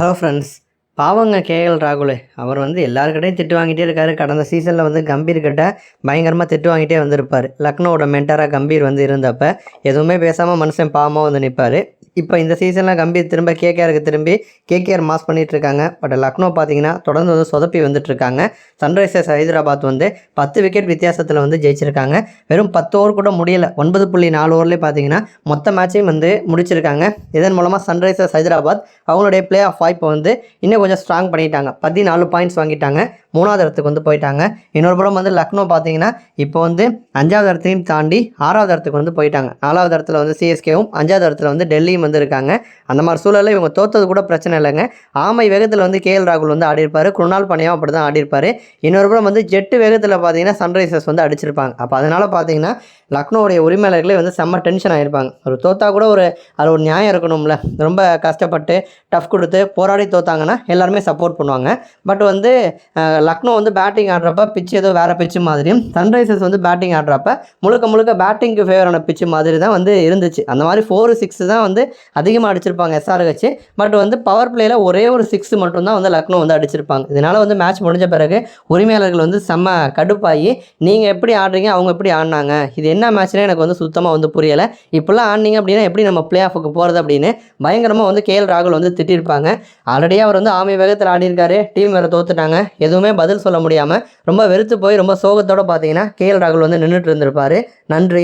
Hello friends பாவங்க KL ராகுல். அவர் வந்து எல்லாருக்கிட்டையும் திட்டு வாங்கிட்டே இருக்காரு. கடந்த சீசனில் வந்து கம்பீர் கிட்ட பயங்கரமாக திட்டு வாங்கிட்டே வந்திருப்பார். லக்னோவோட மென்டராக கம்பீர் வந்து இருந்தப்ப எதுவுமே பேசாமல் மனுஷன் பாவமாக வந்து நிற்பார் இப்போ இந்த சீசனில் கம்பீர் திரும்ப கேகேஆருக்கு திரும்பி கேகேஆர் மாஸ் பண்ணிட்டு இருக்காங்க. பட் லக்னோ பார்த்தீங்கன்னா தொடர்ந்து வந்து சொதப்பி வந்துட்டுருக்காங்க. சன்ரைசர்ஸ் ஹைதராபாத் வந்து பத்து விக்கெட் வித்தியாசத்தில் வந்து ஜெயிச்சிருக்காங்க. வெறும் பத்து ஓவர் கூட முடியலை. ஒன்பது புள்ளி நாலு ஓவர்லேயே பார்த்தீங்கன்னா மொத்த மேட்சையும் வந்து முடிச்சிருக்காங்க. இதன் மூலமாக சன்ரைசர்ஸ் ஹைதராபாத் அவங்களுடைய பிளே ஆஃப் வாய்ப்பை வந்து இன்னும் கொஞ்சம் ஸ்ட்ராங் பண்ணிட்டாங்க. பதினாலு பாயிண்ட்ஸ் வாங்கிட்டாங்க. மூணாவது இடத்துக்கு வந்து போயிட்டாங்க. இன்னொரு புறம் வந்து லக்னோ பார்த்தீங்கன்னா இப்போ வந்து அஞ்சாவது இடத்தையும் தாண்டி ஆறாவது இடத்துக்கு வந்து போயிட்டாங்க. நாலாவது இடத்துல வந்து சிஎஸ்கேவும் அஞ்சாவது இடத்துல வந்து டெல்லியும் வந்து இருக்காங்க. அந்த மாதிரி சூழலில் இவங்க தோத்தது கூட பிரச்சனை இல்லைங்க. ஆமை வேகத்தில் வந்து கேஎல் ராகுல் வந்து ஆடிருப்பார் குருணால் பணியாவும் அப்படி தான் ஆடிருப்பார் இன்னொரு புறம் வந்து ஜெட்டு வேகத்தில் பார்த்தீங்கன்னா சன்ரைசர்ஸ் வந்து அடிச்சிருப்பாங்க. அப்போ அதனால் பார்த்தீங்கன்னா லக்னோவுடைய உரிமையாளர்களே வந்து செம்ம டென்ஷன் ஆகிருப்பாங்க ஒரு தோத்தா கூட ஒரு அது ஒரு நியாயம் இருக்கணும்ல. ரொம்ப கஷ்டப்பட்டு டஃப் கொடுத்து போராடி தோத்தாங்கன்னா எல்லாருமே சப்போர்ட் பண்ணுவாங்க. பட் வந்து லக்னோ வந்து பேட்டிங் ஆடுறப்ப பிச்சு ஏதோ வேறு பிச்சு மாதிரியும் சன்ரைசர்ஸ் வந்து பேட்டிங் ஆடுறப்ப முழுக்க முழுக்க பேட்டிங்க்கு ஃபேவரான பிச்சு மாதிரி தான் வந்து இருந்துச்சு. அந்த மாதிரி ஃபோர் சிக்ஸ் தான் வந்து அதிகமாக அடிச்சிருப்பாங்க எஸ்ஆர் பட் வந்து பவர் பிளேயில் ஒரே ஒரு சிக்ஸ் மட்டும்தான் வந்து லக்னோ வந்து அடிச்சிருப்பாங்க. இதனால் வந்து மேட்ச் முடிஞ்ச பிறகு உரிமையாளர்கள் வந்து செம்ம கடுப்பாகி நீங்கள் எப்படி ஆடுறீங்க? அவங்க எப்படி ஆடினாங்க? இது என்ன மேட்ச்னே எனக்கு வந்து சுத்தமாக வந்து புரியலை. இப்படிலாம் ஆடினீங்க அப்படின்னா எப்படி நம்ம பிளே ஆஃபுக்கு போகிறது அப்படின்னு பயங்கரமாக வந்து கேஎல் ராகுல் வந்து திட்டிருப்பாங்க. ஆல்ரெடி அவர் வந்து சாமி வேகத்தில் ஆடியிருக்காரு. டீம் வேறு தோத்துட்டாங்க. எதுவுமே பதில் சொல்ல முடியாமல் ரொம்ப வெறுத்து போய் ரொம்ப சோகத்தோட பார்த்தீங்கன்னா கேஎல் ராகுல் வந்து நின்றுட்டு இருந்திருப்பாரு. நன்றி.